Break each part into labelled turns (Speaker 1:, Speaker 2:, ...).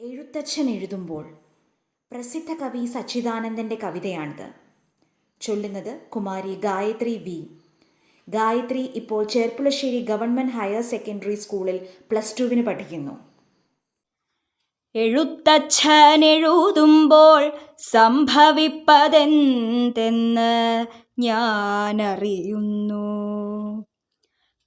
Speaker 1: എഴുത്തച്ഛൻ എഴുതുമ്പോൾ പ്രസിദ്ധ കവി സച്ചിദാനന്ദന്റെ കവിതയാണിത്. ചൊല്ലുന്നത് കുമാരി ഗായത്രി വി. ഗായത്രി ഇപ്പോൾ ചേർപ്പുളശ്ശേരി ഗവൺമെന്റ് ഹയർ സെക്കൻഡറി സ്കൂളിൽ പ്ലസ് ടുവിന് പഠിക്കുന്നു.
Speaker 2: എഴുത്തച്ഛൻ എഴുതുമ്പോൾ സംഭവിപ്പതെന്തെന്ന് ഞാനറിയുന്നു.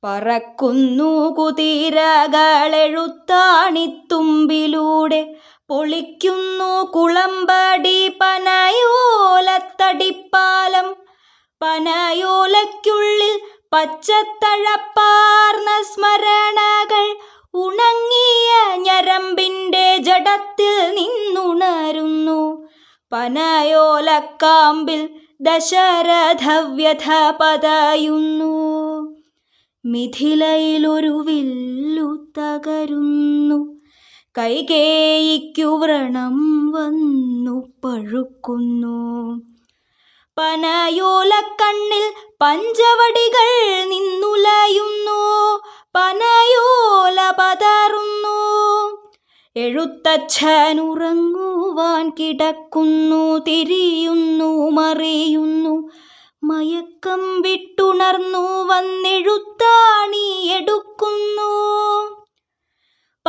Speaker 2: പറക്കുന്നു കുതിരകളെഴുത്താണിത്തുമ്പിലൂടെ. പൊളിക്കുന്നു കുളമ്പടി പനയോലത്തടിപ്പാലം. പനയോലയ്ക്കുള്ളിൽ പച്ചത്തഴപ്പാർന്ന സ്മരണകൾ. ഉണങ്ങിയ ഞരമ്പിന്റെ ജഡത്തിൽ നിന്നുണരുന്നു. പനയോലക്കാമ്പിൽ ദശരഥവ്യഥ പതയുന്നു. മിഥിലയിലൊരു വില്ലു തകരുന്നു. കൈകേയിക്കു വ്രണം വന്നു പഴുക്കുന്നു. പനയോലക്കണ്ണിൽ പഞ്ചവടികൾ നിന്നുലയുന്നു. പനയോല പതറുന്നു. എഴുത്തച്ഛനുറങ്ങുവാൻ കിടക്കുന്നു തിരിയുന്നു മറിയുന്നു. മയക്കം വിട്ടുണർന്നു വന്നെഴുത്താണി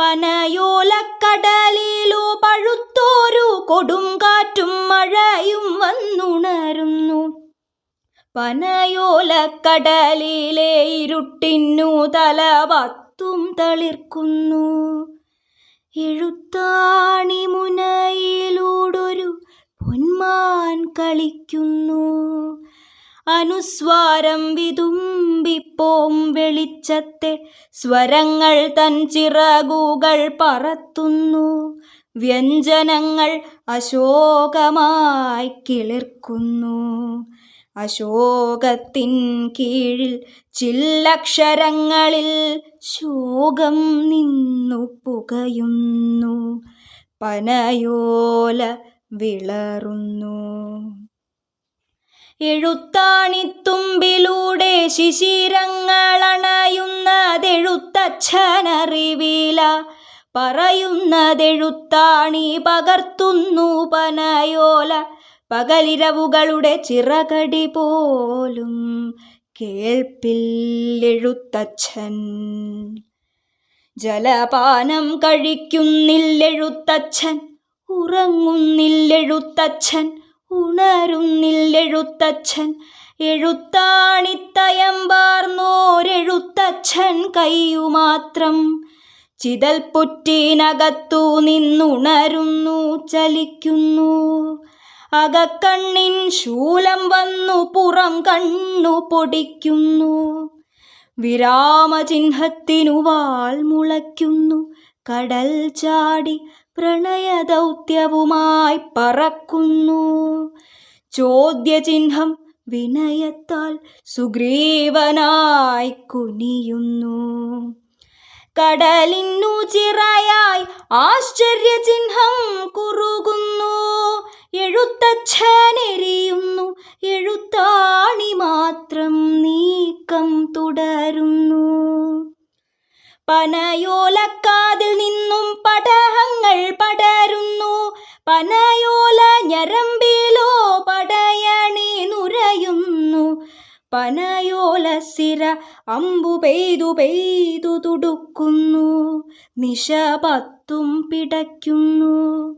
Speaker 2: പനയോലക്കടലിലോ പഴുത്തോരു കൊടുങ്കാറ്റും മഴയും വന്നുണരുന്നു. പനയോലക്കടലിലെ ഇരുട്ടിന്നു തല പത്തും തളിർക്കുന്നു. എഴുത്താണി മുനയിലൂടൊരു പൊന്മാൻ കളിക്കുന്നു. അനുസ്വാരം വിതുമ്പിപ്പോം വെളിച്ചത്തെ സ്വരങ്ങൾ തൻ ചിറകുകൾ പറത്തുന്നു. വ്യഞ്ജനങ്ങൾ അശോകമായി കിളിർക്കുന്നു. അശോകത്തിൻ കീഴിൽ ചില്ലക്ഷരങ്ങളിൽ ശോകം നിന്നു പുകയുന്നു. പനയോല വിളറുന്നു. എഴുത്താണിത്തുമ്പിലൂടെ ശിശിരങ്ങളണയുന്നതെഴുത്തച്ഛനറിവില. പറയുന്നതെഴുത്താണി പകർത്തുന്നു പനയോല. പകലിരവുകളുടെ ചിറകടി പോലും കേൾപ്പില്ലെഴുത്തച്ഛൻ. ജലപാനം കഴിക്കുന്നില്ലെഴുത്തച്ഛൻ. ഉറങ്ങുന്നില്ലെഴുത്തച്ഛൻ. ഉണരുന്നില്ലെഴുത്തച്ഛൻ എഴുത്താണിത്തയമ്പാർന്നോരെഴുത്തച്ഛൻ കയ്യുമാത്രം ചിതൽപുറ്റിനകത്തു നിന്നുണരുന്നു ചലിക്കുന്നു. അകക്കണ്ണിൻ ശൂലം വന്നു പുറം കണ്ണു പൊടിക്കുന്നു. വിരാമചിഹ്നത്തിനു വാൾ മുളയ്ക്കുന്നു കടൽ ചാടി പ്രണയദൗത്യവുമായി പറക്കുന്നു. ചോദ്യചിഹ്നം വിനയത്താൽ സുഗ്രീവനായി കുനിയുന്നു. കടലിന്നു ചിറയായി ആശ്ചര്യചിഹ്നം കുറുകുന്നു. എഴുത്തച്ഛനെരിയുന്നു. എഴുത്താണി മാത്രം നീക്കം തുടരുന്നു. പനയോലക്കാതിൽ നിന്നും പടഹങ്ങൾ പടരുന്നു. പനയോല ഞരമ്പിലോ പനയോല സിര അമ്പു പെയ്തു പെയ്തു തുടുക്കുന്നു. നിശ പത്തും പിടയ്ക്കുന്നു.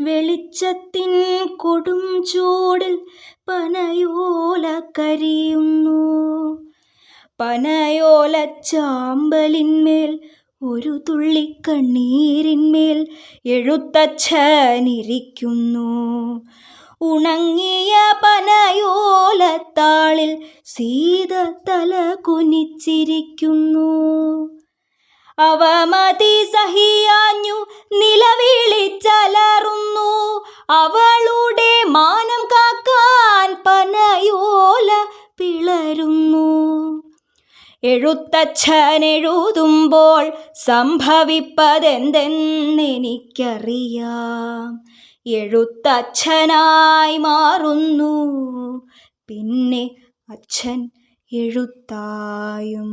Speaker 2: വെളിച്ചത്തിൻ കൊടും ചൂടിൽ പനയോല കരിയുന്നു. പനയോല ചാമ്പലിന്മേൽ ഒരു തുള്ളി കണ്ണീരിന്മേൽ എഴുത്തച്ഛനിരിക്കുന്നു. ഉണങ്ങിയ പനയോലത്താളിൽ സീത തല കുനിച്ചിരിക്കുന്നു. അവമതി സഹിയാഞ്ഞു നിലവിളിച്ചലറുന്നു അവളുടെ മാനം കാക്കാൻ പനയോല പിളരുന്നു. എഴുത്തച്ഛൻ എഴുതുമ്പോൾ സംഭവിപ്പതെന്തെന്നെനിക്കറിയാം. എഴുത്തച്ഛനായി മാറുന്നു. പിന്നെ അച്ഛൻ എഴുത്തായും.